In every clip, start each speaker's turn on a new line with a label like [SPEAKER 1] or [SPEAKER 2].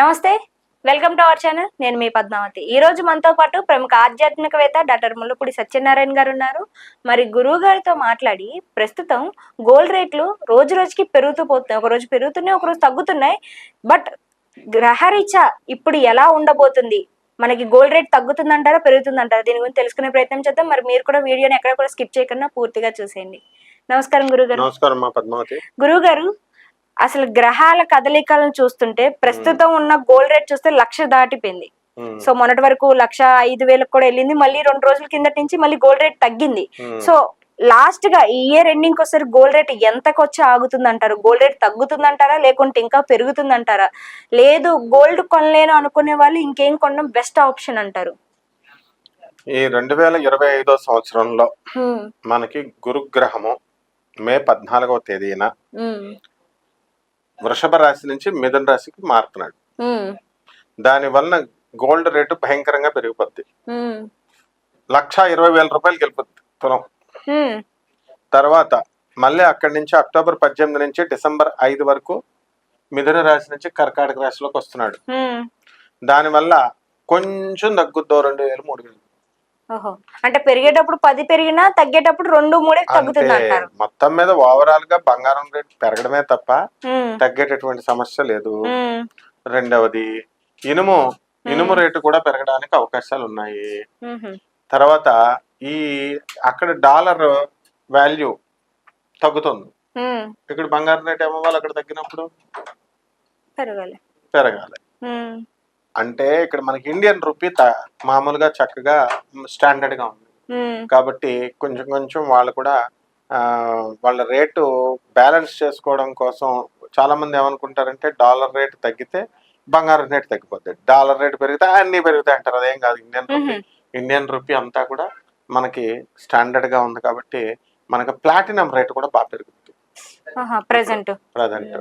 [SPEAKER 1] నమస్తే welcome to our channel. నేను మీ పద్మావతి. ఈ రోజు మనతో పాటు ప్రముఖ ఆధ్యాత్మికవేత్త డాక్టర్ ముల్లపూడి సత్యనారాయణ గారు ఉన్నారు. మరి గురువు గారితో మాట్లాడి ప్రస్తుతం గోల్డ్ రేట్లు రోజు రోజుకి పెరుగుతూ పోతున్నాయి ఒక రోజు పెరుగుతున్నాయి ఒక రోజు తగ్గుతున్నాయి. బట్ గ్రహరీత్యా ఇప్పుడు ఎలా ఉండబోతుంది? మనకి గోల్డ్ రేట్ తగ్గుతుందంటారా పెరుగుతుందంటారా? దీని గురించి తెలుసుకునే ప్రయత్నం చేద్దాం. మరి మీరు కూడా వీడియోని ఎక్కడ కూడా స్కిప్ చేయకుండా పూర్తిగా చూసేయండి. నమస్కారం గురుగారు.
[SPEAKER 2] నమస్కారం మా పద్మావతి.
[SPEAKER 1] గురువు గారు అసలు గ్రహాల కదలికలను చూస్తుంటే ప్రస్తుతం ఉన్న గోల్డ్ రేట్ చూస్తే లక్ష దాటిపోయింది. సో మొన్నటి వరకు లక్ష ఐదు వేలకు కూడా వెళ్ళింది మళ్ళీ రెండు రోజుల కిందటి నుంచి మళ్ళీ గోల్డ్ రేట్ తగ్గింది. సో లాస్ట్గా ఈ ఇయర్ ఎండింగ్ ఒకసారి గోల్డ్ రేట్ ఎంతకు వచ్చి ఆగుతుంది అంటారు గోల్డ్ రేట్ తగ్గుతుందంటారా? లేకుంటే ఇంకా పెరుగుతుందంటారా? లేదు గోల్డ్ కొనలేను అనుకునే వాళ్ళు ఇంకేం కొనడం బెస్ట్ ఆప్షన్ అంటారు.
[SPEAKER 2] ఈ రెండు వేల ఇరవై ఐదో సంవత్సరంలో మనకి గురుగ్రహము మే పద్నాలుగవ తేదీన వృషభ రాశి నుంచి మిథున రాశికి మారుతున్నాడు. దాని వలన గోల్డ్ రేటు భయంకరంగా పెరిగిపోద్ది. లక్ష ఇరవై వేల రూపాయలకి వెళ్ళిపోద్ది తులం. తర్వాత మళ్ళీ అక్కడి నుంచి అక్టోబర్ పద్దెనిమిది నుంచి డిసెంబర్ ఐదు వరకు మిథున రాశి నుంచి కర్కాటక రాశిలోకి వస్తున్నాడు. దానివల్ల కొంచెం తగ్గుద్దో రెండు వేలు మూడు వేలు
[SPEAKER 1] అంటే పెరిగేటప్పుడు పది పెరిగినా తగ్గేటప్పుడు రెండు మూడే తగ్గుతుంది అంటారు
[SPEAKER 2] మొత్తం మీద ఓవరాల్గా బంగారం రేట్ పెరగడమే తప్ప తగ్గేటటువంటి సమస్య లేదు. రెండవది ఇనుము. ఇనుము రేటు కూడా పెరగడానికి అవకాశాలు ఉన్నాయి. తర్వాత ఈ అక్కడ డాలర్ వాల్యూ తగ్గుతుంది. ఇక్కడ బంగారం రేట్ ఏమవ్వాలి అక్కడ తగ్గినప్పుడు?
[SPEAKER 1] పెరగాలి.
[SPEAKER 2] పెరగాలి. అంటే ఇక్కడ మనకి ఇండియన్ రూపీ మామూలుగా చక్కగా స్టాండర్డ్గా ఉంది.
[SPEAKER 1] హ్మ్,
[SPEAKER 2] కాబట్టి కొంచెం కొంచెం వాళ్ళు కూడా వాళ్ళ రేటు బ్యాలెన్స్ చేసుకోవడం కోసం చాలా మంది ఏమనుకుంటారంటే డాలర్ రేట్ తగ్గితే బంగారం రేట్ తగ్గిపోద్ది. డాలర్ రేట్ పెరిగితే అన్ని పెరుగుతాయి అంటారు. అదేం కాదు. Indian rupee. ఇండియన్ రూపీ అంతా కూడా మనకి స్టాండర్డ్గా ఉంది కాబట్టి మనకి ప్లాటినం రేట్ కూడా బాగా పెరుగుతుంది.
[SPEAKER 1] ఆహా ప్రెసెంట్
[SPEAKER 2] ప్రజెంట్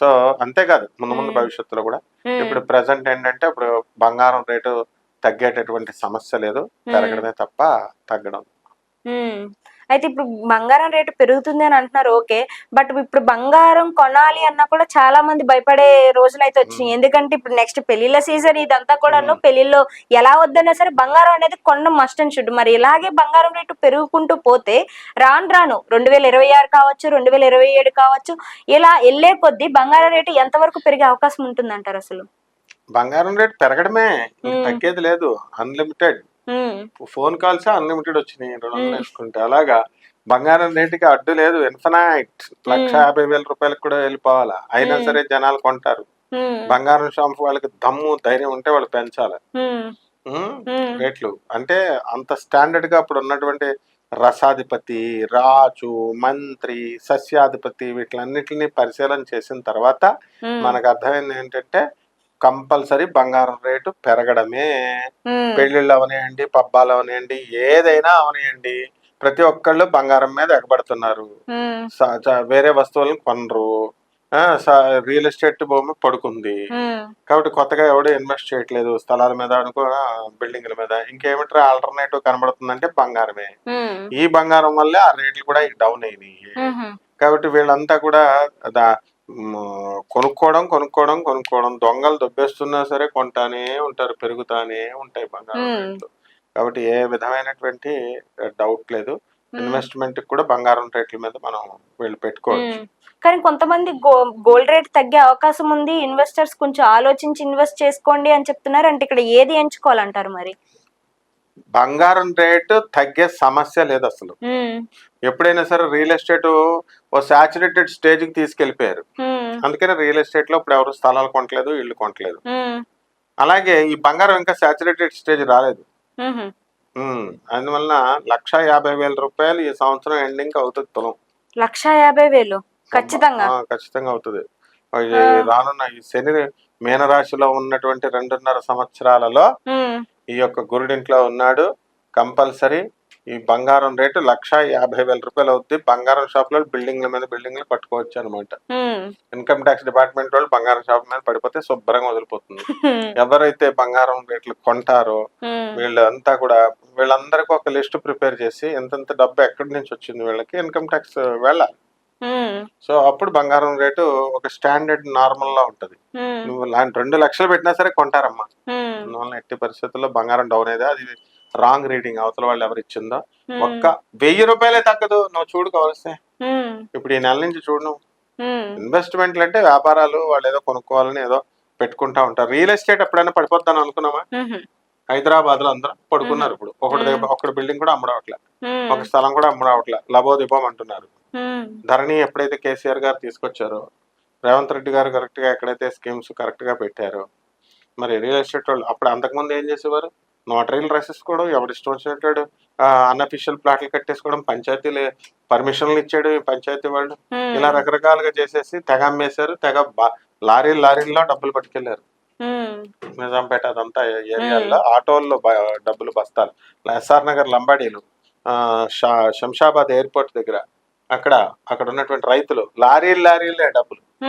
[SPEAKER 2] సో అంతేకాదు ముందు ముందు. భవిష్యత్తులో కూడా. ఇప్పుడు ప్రజెంట్ ఏంటంటే ఇప్పుడు బంగారం రేటు తగ్గేటటువంటి సమస్య లేదు. పెరగడమే తప్ప తగ్గడం.
[SPEAKER 1] అయితే ఇప్పుడు బంగారం రేటు పెరుగుతుంది అని అంటున్నారు ఓకే బట్ ఇప్పుడు బంగారం కొనాలి అన్నా కూడా చాలా మంది భయపడే రోజులు అయితే వచ్చినాయి ఎందుకంటే ఇప్పుడు నెక్స్ట్ పెళ్ళిళ్ళ సీజన్ ఇదంతా కూడాను
[SPEAKER 2] మ్మ్.
[SPEAKER 1] పెళ్ళిలో ఎలా వద్దన్నా సరే బంగారం అనేది కొనడం మస్ట్ అండ్ షుడ్ మరి ఇలాగే బంగారం రేటు పెరుగుకుంటూ పోతే రాను రాను రెండు వేల ఇరవై ఆరు కావచ్చు రెండు వేల ఇరవై ఏడు కావచ్చు ఇలా వెళ్ళే కొద్దీ బంగారం రేటు ఎంతవరకు పెరిగే అవకాశం ఉంటుంది అంటారు అసలు
[SPEAKER 2] బంగారం రేట్ పెరగడమే. తగ్గేది లేదు అన్లిమిటెడ్. ఫోన్ కాల్స్ అన్లిమిటెడ్ వచ్చినాయి రెండు వందలు. వేసుకుంటే అలాగా బంగారం రేటుకి అడ్డు లేదు ఇన్ఫినైట్ లక్ష. యాభై వేల రూపాయలకు కూడా వెళ్ళిపోవాలా అయినా. సరే జనాలు కొంటారు. బంగారం షాంపు వాళ్ళకి దమ్ము ధైర్యం ఉంటే వాళ్ళు పెంచాలి. రేట్లు అంటే అంత స్టాండర్డ్గా అప్పుడు ఉన్నటువంటి రసాధిపతి రాజు మంత్రి సస్యాధిపతి వీటిలన్నిటిని పరిశీలన చేసిన తర్వాత. మనకు అర్థమైంది ఏంటంటే కంపల్సరీ బంగారం రేటు పెరగడమే. పెళ్ళిళ్ళు అవనియండి పబ్బాలు అవనియండి ఏదైనా అవనియండి. ప్రతి ఒక్కళ్ళు బంగారం మీద ఎగబడుతున్నారు. వేరే వస్తువులను కొనరు. రియల్ ఎస్టేట్ భూమి పడుకుంది. కాబట్టి కొత్తగా ఎవడు ఇన్వెస్ట్ చేయట్లేదు. స్థలాల మీద అనుకో బిల్డింగ్ల మీద. ఇంకేమిటి ఆల్టర్నేటివ్ కనబడుతుందంటే బంగారమే. ఈ బంగారం వల్లే ఆ రేట్లు కూడా డౌన్ అయినాయి. కాబట్టి వీళ్ళంతా కూడా కొనుక్కోవడం కొనుక్కోవడం కొనుక్కోవడం. దొంగలు దొబ్బేస్తున్నా సరే కొంటానే ఉంటారు పెరుగుతానే ఉంటాయి బంగారం. రేట్లు. కాబట్టి ఏ విధమైనటువంటి డౌట్ లేదు. ఇన్వెస్ట్మెంట్ కూడా బంగారం రేట్ల మీద మనం వీళ్ళు పెట్టుకోవచ్చు.
[SPEAKER 1] కానీ కొంతమంది గోల్డ్ రేట్ తగ్గే అవకాశం ఉంది. ఇన్వెస్టర్స్ కొంచెం ఆలోచించి ఇన్వెస్ట్ చేసుకోండి అని చెప్తున్నారు. అంటే ఇక్కడ ఏది ఎంచుకోవాలంటారు మరి?
[SPEAKER 2] బంగారం రేటు తగ్గే సమస్య లేదు అసలు. ఎప్పుడైనా సరే రియల్ ఎస్టేట్ ఓ సాచురేటెడ్ స్టేజ్కి
[SPEAKER 1] తీసుకెళ్ళిపోయారు.
[SPEAKER 2] అందుకని రియల్ ఎస్టేట్లో ఇప్పుడు ఎవరు స్థలాలు కొనట్లేదు ఇల్లు కొనట్లేదు. అలాగే ఈ బంగారం ఇంకా సాచురేటెడ్ స్టేజ్ రాలేదు అందువలన లక్ష యాభై వేల రూపాయలు ఈ సంవత్సరం ఎండింగ్ అవుతుంది తులం
[SPEAKER 1] లక్ష యాభై వేలు ఖచ్చితంగా
[SPEAKER 2] ఖచ్చితంగా అవుతుంది. రానున్న ఈ శని మీనరాశిలో ఉన్నటువంటి రెండున్నర సంవత్సరాలలో. ఈ యొక్క గురుడింట్లో ఉన్నాడు కంపల్సరీ ఈ బంగారం రేటు లక్ష యాభై వేల రూపాయలు అవుద్ది బంగారం షాప్లో బిల్డింగ్ల మీద బిల్డింగ్లు కట్టుకోవచ్చు అనమాట. ఇన్కమ్ ట్యాక్స్ డిపార్ట్మెంట్ వాళ్ళు బంగారం షాప్ మీద పడిపోతే శుభ్రంగా వదిలిపోతుంది. ఎవరైతే బంగారం రేట్లు కొంటారో. వీళ్ళంతా కూడా వీళ్ళందరికీ ఒక లిస్ట్ ప్రిపేర్ చేసి ఎంతెంత డబ్బు ఎక్కడి నుంచి వచ్చింది వీళ్ళకి ఇన్కమ్ ట్యాక్స్ వెళ్ళాలి సో అప్పుడు బంగారం రేటు ఒక స్టాండర్డ్ నార్మల్ లా ఉంటది నువ్వు లాంటి రెండు లక్షలు పెట్టినా సరే కొంటారమ్మా. అందువల్ల ఎట్టి పరిస్థితుల్లో బంగారం డౌన్ అయ్యేది అది రాంగ్ రీడింగ్ అవతల వాళ్ళు ఎవరు ఇచ్చిందో. ఒక్క వెయ్యి రూపాయలే తగ్గదు. నువ్వు చూడుకోవాల్సే
[SPEAKER 1] ఉమ్,
[SPEAKER 2] ఇప్పుడు ఈ నెల నుంచి చూడు నువ్వు. ఇన్వెస్ట్మెంట్లు అంటే వ్యాపారాలు వాళ్ళు ఏదో కొనుక్కోవాలని ఏదో పెట్టుకుంటా ఉంటారు. రియల్ ఎస్టేట్ ఎప్పుడైనా పడిపోద్దాం అనుకున్నామా? హైదరాబాద్లో అందరూ పడుకున్నారు ఇప్పుడు. ఒకటి ఒకటి బిల్డింగ్ కూడా అమ్ముడవట్లే ఒక స్థలం కూడా అమ్ముడవట్లే లబోదిబోం అంటున్నారు
[SPEAKER 1] ఉమ్,
[SPEAKER 2] ధరణి ఎప్పుడైతే కేసీఆర్ గారు తీసుకొచ్చారో రేవంత్ రెడ్డి గారు కరెక్ట్గా ఎక్కడైతే స్కీమ్స్ కరెక్ట్గా పెట్టారో మరి రియల్ ఎస్టేట్ వాళ్ళు అప్పుడు అంతకుముందు ఏం చేసేవారు? నోటరీలు రాసేసుకోవడం ఎవడు ఇష్టం వచ్చినట్టు అన్అఫిషియల్ ప్లాట్లు కట్టేసుకోవడం పంచాయతీలు పర్మిషన్లు ఇచ్చాడు పంచాయతీ వాళ్ళు. ఇలా రకరకాలుగా చేసేసి తెగ అమ్మేశారు తెగ లారీ లారీల్లో డబ్బులు
[SPEAKER 1] పట్టుకెళ్ళారు.
[SPEAKER 2] నిజాంపేట అదంతా ఏరియాల్లో ఆటోల్లో డబ్బులు బస్తాలు. ఎస్ఆర్ నగర్ లంబాడీలు ఆ, షా- శంషాబాద్ ఎయిర్పోర్ట్ దగ్గర అక్కడ అక్కడ ఉన్నటువంటి రైతులు లారీలు లారీలే డబ్బులు.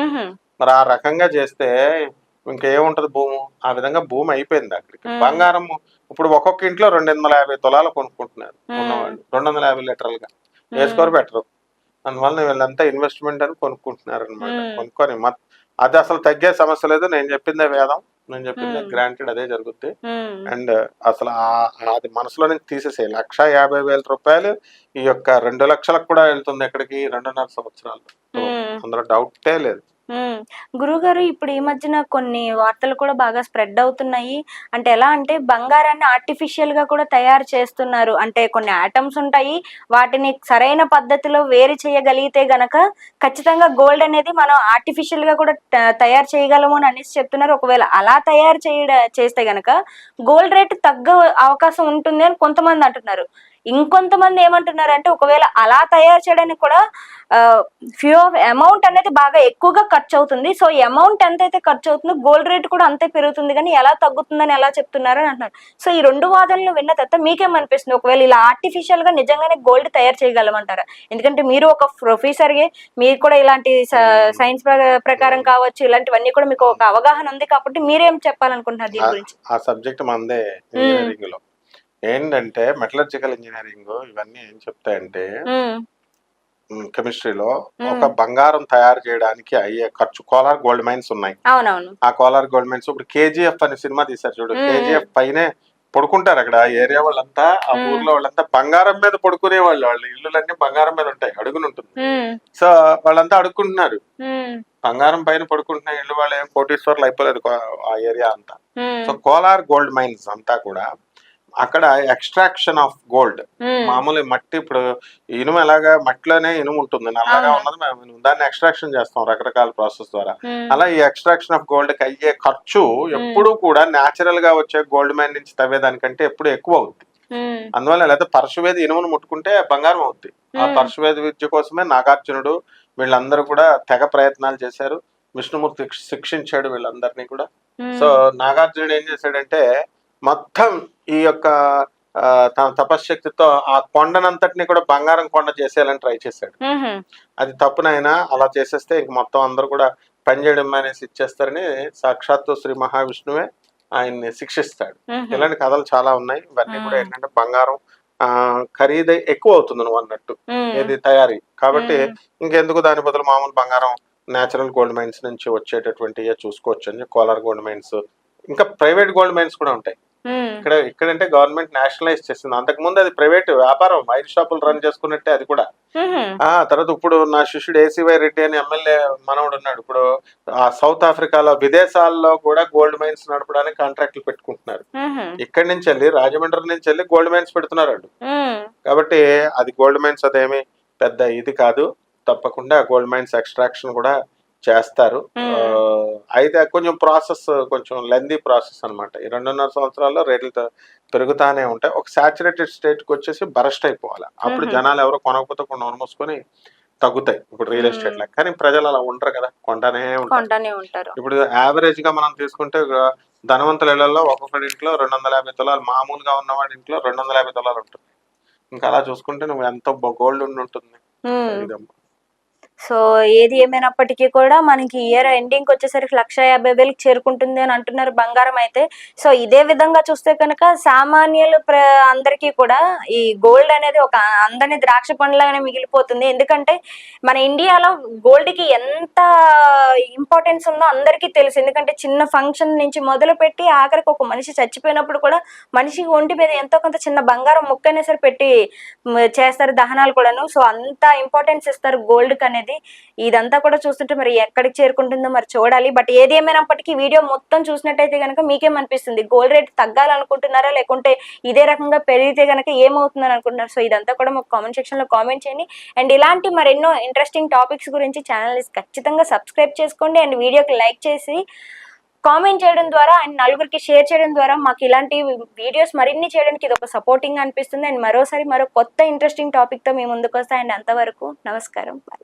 [SPEAKER 2] మరి ఆ రకంగా చేస్తే ఇంకేముంటది భూము? ఆ విధంగా భూమి అయిపోయింది అక్కడికి. బంగారం ఇప్పుడు ఒక్కొక్క ఇంట్లో రెండు వందల యాభై తులాలు కొనుక్కుంటున్నారు. ఉన్నవాళ్ళు. రెండు వందల యాభై లీటర్లుగా. వేసుకోరు బెటరు. అందువల్ల వీళ్ళంతా ఇన్వెస్ట్మెంట్ అని కొనుక్కుంటున్నారు అనమాట. కొనుక్కొని అది అసలు తగ్గే సమస్య లేదు. నేను చెప్పిందే వేదం. నేను చెప్పిందే
[SPEAKER 1] మ్మ్.
[SPEAKER 2] గ్రాంటెడ్ అదే జరుగుద్ది. అండ్ అసలు ఆ- అది మనసులో నుంచి తీసేసే లక్ష యాభై వేల రూపాయలు ఈ యొక్క రెండు లక్షలకు కూడా వెళ్తుంది ఎక్కడికి? రెండున్నర సంవత్సరాలు. అందులో డౌటే లేదు.
[SPEAKER 1] మ్మ్. గురుగారు ఇప్పుడు ఈ మధ్యన కొన్ని వార్తలు కూడా బాగా స్ప్రెడ్ అవుతున్నాయి. అంటే ఎలా అంటే బంగారాన్ని ఆర్టిఫిషియల్గా కూడా తయారు చేస్తున్నారు. అంటే కొన్ని ఆటమ్స్ ఉంటాయి. వాటిని సరైన పద్ధతిలో వేరు చేయగలిగితే గనక ఖచ్చితంగా గోల్డ్ అనేది మనం ఆర్టిఫిషియల్గా కూడా తయారు చేయగలము అని అనేసి చెప్తున్నారు. ఒకవేళ అలా తయారు చేయ చేస్తే గనక గోల్డ్ రేట్ తగ్గ అవకాశం ఉంటుంది అని కొంతమంది అంటున్నారు. ఇంకొంతమంది ఏమంటున్నారు అంటే ఒకవేళ అలా తయారు చేయడానికి కూడా ఫ్యూ ఆఫ్ అమౌంట్ అనేది బాగా ఎక్కువగా ఖర్చు అవుతుంది. సో ఈ అమౌంట్ ఎంతైతే ఖర్చు అవుతుందో గోల్డ్ రేట్ కూడా అంతే పెరుగుతుంది. కానీ ఎలా తగ్గుతుందని ఎలా చెప్తున్నారు అని అంటున్నారు. సో ఈ రెండు వాదనలు విన్న తర్వాత మీకేమనిపిస్తుంది ఒకవేళ ఇలా ఆర్టిఫిషియల్గా నిజంగానే గోల్డ్ తయారు చేయగలమంటారా? ఎందుకంటే మీరు ఒక ప్రొఫెసర్ గే మీరు కూడా ఇలాంటి సైన్స్ ప్రకారం కావచ్చు ఇలాంటివన్నీ కూడా మీకు ఒక అవగాహన ఉంది కాబట్టి మీరేం చెప్పాలనుకుంటున్నారు దీని గురించి?
[SPEAKER 2] ఆ సబ్జెక్ట్ మందే ఇంజనీరింగ్లో. ఏంటంటే మెటలర్జికల్ ఇంజనీరింగ్ ఇవన్నీ ఏం చెప్తాయంటే కెమిస్ట్రీలో. ఒక బంగారం తయారు చేయడానికి అయ్యే ఖర్చు కోలార్ గోల్డ్ మైన్స్ ఉన్నాయి. ఆ కోలార్ గోల్డ్ మైన్స్ ఇప్పుడు కేజీఎఫ్ అనే సినిమా తీశారు చూడు. కేజీఎఫ్ పైనే పడుకుంటారు అక్కడ. ఆ ఏరియా వాళ్ళంతా ఆ. ఊర్లో వాళ్ళంతా బంగారం మీద పడుకునే వాళ్ళు. వాళ్ళ ఇల్లులన్నీ బంగారం మీద ఉంటాయి అడుగుని ఉంటుంది. సో వాళ్ళంతా అడుక్కుంటున్నారు. బంగారం పైన పడుకుంటున్న ఇల్లు వాళ్ళు ఏం కోటీశ్వర్లు అయిపోలేదు ఆ ఏరియా అంతా. సో కోలార్ గోల్డ్ మైన్స్ అంతా కూడా అక్కడ ఎక్స్ట్రాక్షన్ ఆఫ్ గోల్డ్. మామూలు మట్టి ఇప్పుడు ఇనుము ఎలాగా మట్టిలోనే ఇనుము ఉంటుంది. నల్లగా. ఉన్నది మేము దాన్ని ఎక్స్ట్రాక్షన్ చేస్తాం రకరకాల ప్రాసెస్ ద్వారా. అలా ఈ ఎక్స్ట్రాక్షన్ ఆఫ్ గోల్డ్కి అయ్యే ఖర్చు ఎప్పుడు కూడా న్యాచురల్గా వచ్చే గోల్డ్ మైన్ నుంచి తవ్వేదానికంటే ఎప్పుడు ఎక్కువ అవుద్ది.
[SPEAKER 1] ఉమ్,
[SPEAKER 2] అందువల్ల లేదా పరశువేది ఇనుమును ముట్టుకుంటే బంగారం అవుద్ది. ఆ. పరశువేది విద్య కోసమే నాగార్జునుడు వీళ్ళందరూ కూడా తెగ ప్రయత్నాలు చేశారు. విష్ణుమూర్తి శిక్షించాడు వీళ్ళందరినీ కూడా. సో నాగార్జునుడు ఏం చేశాడంటే మొత్తం ఈ యొక్క తన తపశ్శక్తితో ఆ కొండనంతటిని కూడా బంగారం కొండ చేసేయాలని ట్రై చేశాడు. అది తప్పునైనా అలా చేసేస్తే ఇంక మొత్తం అందరూ కూడా పనిచేయడం అనేసి ఇచ్చేస్తారని సాక్షాత్తు శ్రీ మహావిష్ణువే ఆయన్ని శిక్షిస్తాడు. ఇలాంటి కథలు చాలా ఉన్నాయి. ఇవన్నీ కూడా. ఏంటంటే బంగారం ఆ ఖరీదై ఎక్కువ అవుతుంది నువ్వు అన్నట్టు. ఏది తయారీ. కాబట్టి. ఇంకెందుకు దాని బదులు మామూలు బంగారం నేచురల్ గోల్డ్ మైన్స్ నుంచి వచ్చేటటువంటి చూసుకోవచ్చు అని కోలార్ గోల్డ్ మైన్స్ ఇంకా ప్రైవేట్ గోల్డ్ మైన్స్ కూడా ఉంటాయి. ఇక్కడ ఇక్కడంటే గవర్నమెంట్ నేషనలైజ్ చేసింది అంతకు ముందు అది ప్రైవేట్ వ్యాపారం వైర్ షాపులు రన్ చేసుకున్నట్టే అది కూడా. ఆ తర్వాత ఇప్పుడు నా శిష్యుడు ఏసీవై రెడ్డి అని ఎమ్మెల్యే మనవడు ఉన్నాడు. ఇప్పుడు ఆ సౌత్ ఆఫ్రికాలో విదేశాల్లో కూడా గోల్డ్ మైన్స్ నడపడానికి కాంట్రాక్ట్లు పెట్టుకుంటున్నారు. ఇక్కడి నుంచి వెళ్ళి రాజమండ్రి నుంచి వెళ్ళి గోల్డ్ మైన్స్ పెడుతున్నారు కాబట్టి అది గోల్డ్ మైన్స్ అదేమి పెద్ద ఇది కాదు. తప్పకుండా గోల్డ్ మైన్స్ ఎక్స్ట్రాక్షన్ కూడా చేస్తారు. అయితే కొంచెం ప్రాసెస్ కొంచెం లెందీ ప్రాసెస్ అన్నమాట. ఈ రెండున్నర సంవత్సరాల్లో రేట్లు పెరుగుతానే ఉంటాయి. ఒక సాచురేటెడ్ స్టేట్కి వచ్చేసి బరస్ట్ అయిపోవాలి. అప్పుడు. జనాలు ఎవరో కొనకపోతే కొన్ని నోరు మూసుకొని తగ్గుతాయి. ఇప్పుడు రియల్ ఎస్టేట్ లా కానీ ప్రజలు అలా ఉండరు కదా. కొంటానే ఉంటారు. ఇప్పుడు యావరేజ్గా మనం తీసుకుంటే ధనవంతుల ఇళ్ళలో ఒక్కొక్కటి ఇంట్లో రెండు వందల యాభై తులాలు మామూలుగా ఉన్నవాడి ఇంట్లో రెండు వందల యాభై తులాలు ఉంటుంది ఇంకా అలా చూసుకుంటే నువ్వు ఎంతో గోల్డ్ ఉండి ఉంటుంది. ఇదమ్మా.
[SPEAKER 1] సో ఏది ఏమైనప్పటికీ కూడా మనకి ఇయర్ ఎండింగ్ వచ్చేసరికి లక్ష యాభై వేలకు చేరుకుంటుంది అని అంటున్నారు బంగారం అయితే. సో ఇదే విధంగా చూస్తే కనుక సామాన్యులు ప్ర అందరికీ కూడా ఈ గోల్డ్ అనేది ఒక అందని ద్రాక్ష పండులాగానే మిగిలిపోతుంది. ఎందుకంటే మన ఇండియాలో గోల్డ్కి ఎంత ఇంపార్టెన్స్ ఉందో అందరికీ తెలుసు. ఎందుకంటే చిన్న ఫంక్షన్ నుంచి మొదలు పెట్టి ఆఖరికి ఒక మనిషి చచ్చిపోయినప్పుడు కూడా మనిషి ఒంటి మీద ఎంతో కొంత చిన్న బంగారం ముక్కైనా సరే పెట్టి చేస్తారు దహనాలు కూడాను. సో అంత ఇంపార్టెన్స్ ఇస్తారు గోల్డ్ అనేది. అనేది ఇదంతా కూడా చూస్తుంటే మరి ఎక్కడికి చేరుకుంటుందో మరి చూడాలి. బట్ ఏది ఏమైనప్పటికీ వీడియో మొత్తం చూసినట్టయితే కనుక మీకేమనిపిస్తుంది? గోల్డ్ రేట్ తగ్గాలనుకుంటున్నారా? లేకుంటే ఇదే రకంగా పెరిగితే కనుక ఏమవుతుందని అనుకుంటున్నారు? సో ఇదంతా కూడా మాకు కామెంట్ సెక్షన్లో కామెంట్ చేయండి. అండ్ ఇలాంటి మరెన్నో ఇంట్రెస్టింగ్ టాపిక్స్ గురించి ఛానల్ ఖచ్చితంగా సబ్స్క్రైబ్ చేసుకోండి. అండ్ వీడియోకి లైక్ చేసి కామెంట్ చేయడం ద్వారా అండ్ నలుగురికి షేర్ చేయడం ద్వారా మాకు ఇలాంటి వీడియోస్ మరిన్ని చేయడానికి ఇది ఒక సపోర్టింగ్ అనిపిస్తుంది. అండ్ మరోసారి మరో కొత్త ఇంట్రెస్టింగ్ టాపిక్తో మేము ముందుకు వస్తాం అండ్ అంతవరకు నమస్కారం. బాయ్